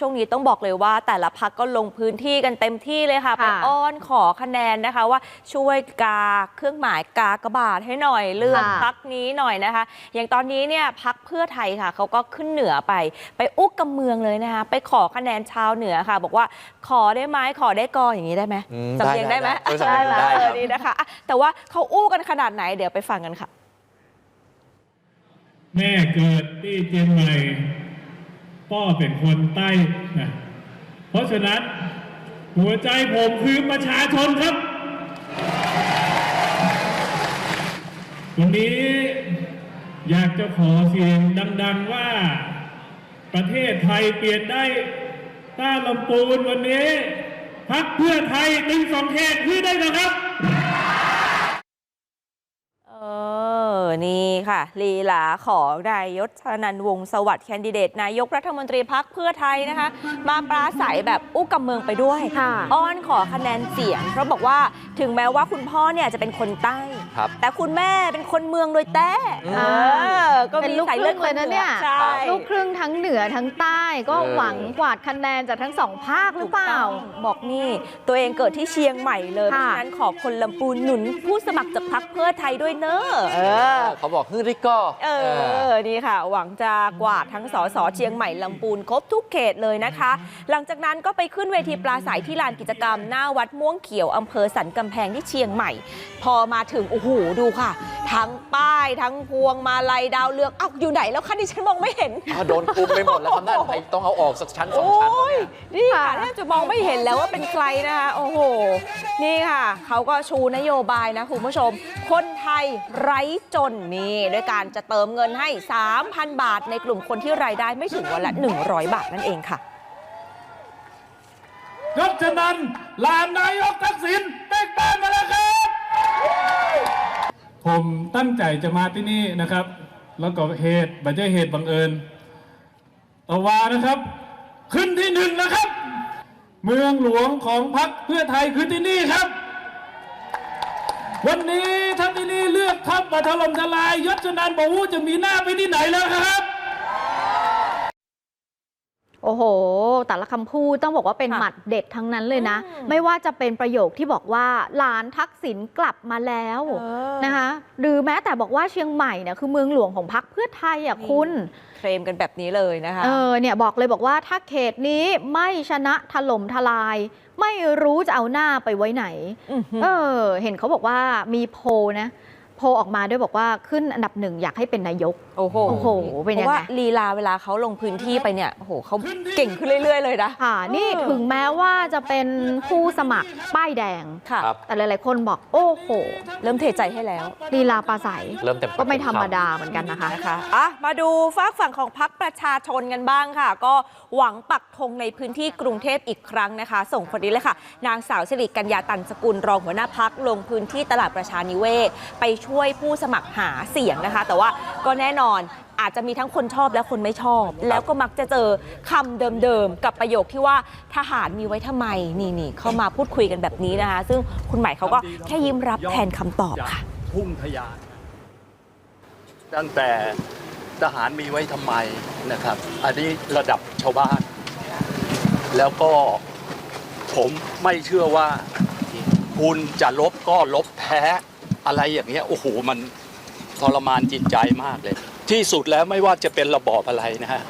ช่วงนี้ต้องบอกเลยว่าแต่ละพักก็ลงพื้นที่กันเต็มที่เลยค่ะ ไปค่ะอ้อนขอคะแนนนะคะว่าช่วยกาเครื่องหมายกากบาทให้หน่อยเลือกค่ะพักนี้หน่อยนะคะ อย่างตอนนี้เนี่ยพักเพื่อไทยค่ะเขาก็ขึ้นเหนือไป ไปอุกกำเมืองเลยนะคะ ไปขอคะแนนชาวเหนือค่ะ บอกว่าขอได้ไหมขอได้กออย่างนี้ได้ไหมอืมสำเนียงได้ไหมได้ได้ได้ไหมได้ครับเออดีนะคะอะแต่ว่าเขาอู้กันขนาดไหนเดี๋ยวไปฟังกันค่ะ แม่เกิดที่เชียงใหม่ พ่อเป็นคนใต้นะเพราะฉะนั้นหัวใจผมคือประชาชนครับวันนี้อยากจะขอเสียงดัง ๆว่าประเทศไทยเปลี่ยนได้ต้าลำปูนวันนี้พักเพื่อไทยตึงสองเขตคือได้นะครับ เออ นี่ ค่ะลีลาของนายศชนันท์วงศ์สวัสดิ์แคนดิเดตนายกรัฐมนตรีพักเพื่อไทยนะคะ มาปราศัยแบบอู้กำเมืองไปด้วยค่ะอ้อนขอคะแนนเสียง เพราะบอกว่าถึงแม้ว่าคุณพ่อเนี่ยจะเป็นคนใต้ครับแต่คุณแม่เป็นคนเมืองโดยแต้อืมเออก็เป็นมีลูกสายคเลืรึ่อดงเลยนะเนี่ยใช่ลูกครึ่งทั้งเหนือทั้งใต้ก็เออหวังกวาดคะแนนจากทั้งสองภาคหรือเปล่าถูกต้องบอกนี่ ตัวเองเกิดที่เชียงใหม่เลยเพราะค่ะฉะนั้นขอคนลำพูนหนุนผู้สมัครจากพักเพื่อไทยด้วยเนอะเออเขาบอกฮึ่งริกก็เออ นี่ค่ะ หวังจะกวาดทั้งสสเชียงใหม่ลำปูนครบทุกเขตเลยนะคะ หลังจากนั้นก็ไปขึ้นเวทีปราศัยที่ลานกิจกรรม หน้าวัดม่วงเขียวอำเภอสันกำแพงที่เชียงใหม่ พอมาถึงโอ้โหดูค่ะ ทั้งป้ายทั้งพวงมาลัยดาวเรืองเอ้าอยู่ไหนแล้วคะดิฉันมองไม่เห็นอะโดนคุมไปหมดแล้วครับนั่นไอ้ต้องเอาออกสักชั้นสองโอ้ชั้นแล้วยเนี่ย นี่ค่ะแทบจะมองไม่เห็นแล้วว่าเป็นใครนะคะโอ้โหนี่ค่ะ เขาก็ชูนโยบายนะคุณผู้ชม คนไทยไร้จนนี่ด้วยการจะเติมเงินให้ 3,000 บาท ในกลุ่มคนที่รายได้ไม่ถึงวันละ 100 บาทนั่นเองค่ะยศชนันลานนายกทักษิณเต็กบ้านมาแล้วครับ ผมตั้งใจจะมาที่นี่นะครับ แล้วก็เหตุบัจเจเหตุบังเอิญตะวานะครับ ขึ้นที่หนึ่งนะครับ เมืองหลวงของพรรคเพื่อไทยคือที่นี่ครับ วันนี้ท่านที่นี่เลือกทัพมาถล่มทลายยศนันบอกว่าจะมีหน้าไปที่ไหนแล้วครับ โอ้โห แต่ละคำพูดต้องบอกว่าเป็นค่ะหมัดเด็ดทั้งนั้นเลยนะอืมไม่ว่าจะเป็นประโยคที่บอกว่าหลานทักษิณกลับมาแล้วเออนะคะ หรือแม้แต่บอกว่าเชียงใหม่เนี่ยคือเมืองหลวงของพรรคเพื่อไทยอะคุณเคลมกันแบบนี้เลยนะคะ เออเนี่ยบอกเลยบอกว่าถ้าเขตนี้ไม่ชนะถล่มทลาย ไม่รู้จะเอาหน้าไปไว้ไหนอื้อหือเออ เห็นเขาบอกว่ามีโพลนะ โพลออกมาด้วยบอกว่าขึ้นอันดับหนึ่งอยากให้เป็นนายก โอ้โหโอ้โหเป็นยังไงพราะว่าลีลาเวลาเขาลงพื้นที่ไปเนี่ยโอ้โหเขาเก่งขึ้นเรื่อย ๆ เลยนะ ค่ะนี่เออถึงแม้ว่าจะเป็นผู้สมัครป้ายแดง ค่ะ ครับ แต่หลาย ๆ คนบอกโอ้โหเริ่มเทใจให้แล้วลีลาปลาใสเริ่มเต็มปากก็ไม่ธรรมเต็คำดาเหมือนกันนะคะ นะคะอะมาดูฝากฝั่งของพักประชาชนกันบ้างค่ะ ก็หวังปักธงในพื้นที่กรุงเทพอีกครั้งนะคะ ส่งคนนี้เลยค่ะ นางสาวสิริกัญญาตันสกุลรองหัวหน้าพักลงพื้นที่ตลาดประชานิเวศ ไปช่วยผู้สมัครหาเสียงนะคะ แต่ว่าก็แน่นอน อาจจะมีทั้งคนชอบและคนไม่ชอบ แล้วก็มักจะเจอคำเดิมๆ กับประโยคที่ว่าทหารมีไว้ทำไมนี่นี่เข้ามาพูดคุยกันแบบนี้นะคะ ซึ่งคุณหมายเขาก็แค่ยิ้มรับแทนคำตอบค่ะพุ่งทะยานตั้งแต่ทหารมีไว้ทำไมนะครับ อันนี้ระดับชาวบ้าน แล้วก็ผมไม่เชื่อว่าคุณจะลบก็ลบแพ้อะไรอย่างเงี้ยโอ้โหมัน ทรมานจิตใจมากเลย ที่สุดแล้วไม่ว่าจะเป็นระบอบอะไรนะฮะ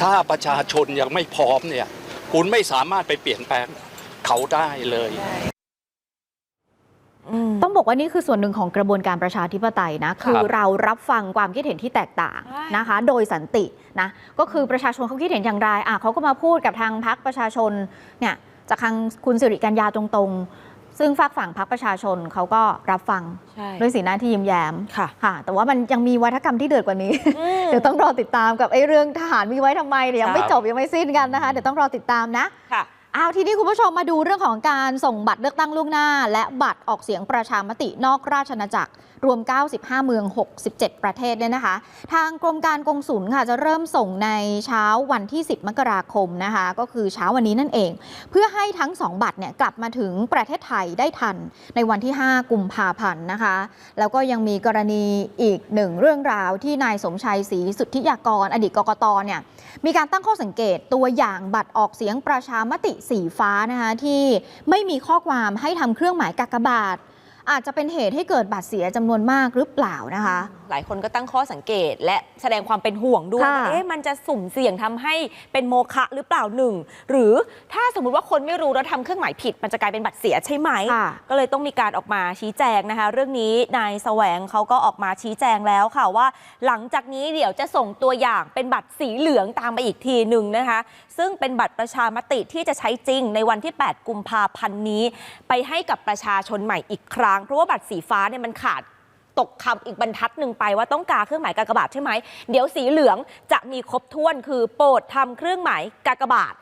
ถ้าประชาชนยังไม่พร้อมเนี่ย คุณไม่สามารถไปเปลี่ยนแปลงเขาได้เลยอืมต้องบอกว่านี่คือส่วนหนึ่งของกระบวนการประชาธิปไตยนะ คือเรารับฟังความคิดเห็นที่แตกต่างใช่นะคะ โดยสันตินะ ก็คือประชาชนเขาคิดเห็นอย่างไรอะเขาก็มาพูดกับทางพักประชาชนเนี่ยจากทางคุณสิริกัญญาตรงๆ ซึ่งฝากฝั่งพักประชาชนเขาก็รับฟังใช่ ด้วยสีหน้าที่ยิ้มแย้มค่ะค่ะ แต่ว่ามันยังมีวัฒกรรมที่เดือดกว่านี้ เดี๋ยวต้องรอติดตามกับไอ้เรื่องทหารมีไว้ทำไมเดี๋ยวยังไม่ครับ จบยังไม่สิ้นกันนะคะ เดี๋ยวต้องรอติดตามนะ ค่ะ เอาทีนี้คุณผู้ชมมาดูเรื่องของการส่งบัตรเลือกตั้งล่วงหน้า และบัตรออกเสียงประชามตินอกราชอาณาจักร รวม 95 เมือง 67 ประเทศเนี่ยนะคะ ทางกรมการกงสุลค่ะจะเริ่มส่งในเช้าวันที่ 10 มกราคมนะคะ ก็คือเช้าวันนี้นั่นเอง เพื่อให้ทั้ง 2 บัตรเนี่ยกลับมาถึงประเทศไทยได้ทันในวันที่ 5 กุมภาพันธ์นะคะ แล้วก็ยังมีกรณีอีกหนึ่งเรื่องราวที่นายสมชัยศรีสุทธิยากร อดีตกกตเนี่ยมีการตั้งข้อสังเกตตัวอย่างบัตรออกเสียงประชามติสีฟ้านะคะที่ไม่มีข้อความให้ทำเครื่องหมายกากบาท อาจจะเป็นเหตุให้เกิดบาดเสียจำนวนมากหรือเปล่านะคะ หลายคนก็ตั้งข้อสังเกต และแสดงความเป็นห่วงด้วยค่ะ ว่าเอ๊ะมันจะสุ่มเสี่ยงทำให้เป็นโมฆะหรือเปล่าหนึ่งหรือถ้าสมมติว่าคนไม่รู้แล้วทำเครื่องหมายผิด มันจะกลายเป็นบัตรเสียใช่ไหม ค่ะ ก็เลยต้องมีการออกมาชี้แจงนะคะ เรื่องนี้นายแสวงเขาก็ออกมาชี้แจงแล้วค่ะว่า หลังจากนี้เดี๋ยวจะส่งตัวอย่างเป็นบัตรสีเหลืองตามไปอีกทีหนึ่งนะคะ ซึ่งเป็นบัตรประชามติที่จะใช้จริงในวันที่ 8 กุมภาพันธ์นี้ ไปให้กับประชาชนใหม่อีกครั้ง เพราะว่าบัตรสีฟ้าเนี่ยมันขาด ตกคำอีกบรรทัดหนึ่งไปว่าต้องการเครื่องหมายกากบาทใช่ไหม เดี๋ยวสีเหลืองจะมีครบถ้วนคือโปรดทำเครื่องหมายกากบาท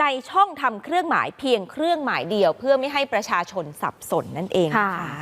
ในช่องทำเครื่องหมายเพียงเครื่องหมายเดียว เพื่อไม่ให้ประชาชนสับสนนั่นเองนะคะ